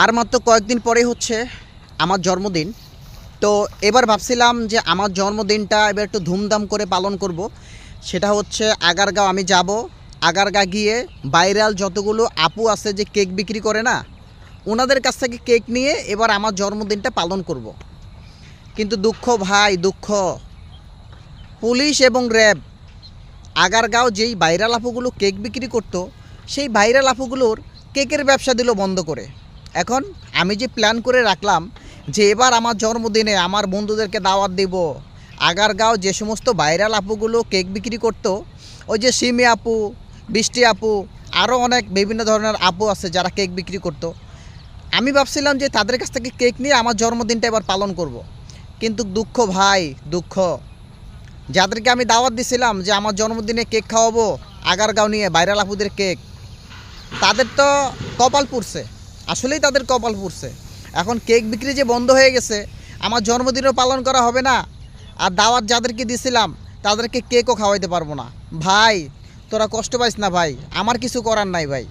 আর মাত্র কয়েকদিন পরে হচ্ছে আমার জন্মদিন। তো এবার ভাবছিলাম যে আমার জন্মদিনটা এবার একটু ধুমধাম করে পালন করব। সেটা হচ্ছে আগারগাঁও আমি যাব। আগারগা গিয়ে বাইরাল যতগুলো আপু আছে যে কেক বিক্রি করে না, ওনাদের কাছ থেকে কেক নিয়ে এবার আমার জন্মদিনটা পালন করব। কিন্তু দুঃখ ভাই, দুঃখ। পুলিশ এবং র্যাব আগারগাঁও যেই বাইরাল আপুগুলো কেক বিক্রি করতো, সেই বাইরাল আপুগুলোর কেকের ব্যবসা দিল বন্ধ করে। এখন আমি যে প্ল্যান করে রাখলাম যে এবার আমার জন্মদিনে আমার বন্ধুদেরকে দাওয়াত দেব, আগারগাঁও যে সমস্ত ভাইরাল আপুগুলো কেক বিক্রি করতো, ওই যে সিমি আপু, বৃষ্টি আপু আরও অনেক বিভিন্ন ধরনের আপু আছে যারা কেক বিক্রি করতো। আমি ভাবছিলাম যে তাদের কাছ থেকে কেক নিয়ে আমার জন্মদিনটা এবার পালন করব। কিন্তু দুঃখ ভাই, দুঃখ। যাদেরকে আমি দাওয়াত দিছিলাম যে আমার জন্মদিনে কেক খাওয়াবো, আগারগাঁও নিয়ে ভাইরাল আপুদের কেক তাদের তো কপাল পুড়ছে। আসলেই তাদের কপাল পুড়ছে। এখন কেক বিক্রি যে বন্ধ হয়ে গেছে, আমার জন্মদিনও পালন করা হবে না। আর দাওয়াত যাদেরকে দিছিলাম, তাদেরকে কেকও খাওয়াইতে পারব না। ভাই, তোরা কষ্ট পাইস না ভাই, আমার কিছু করার নাই ভাই।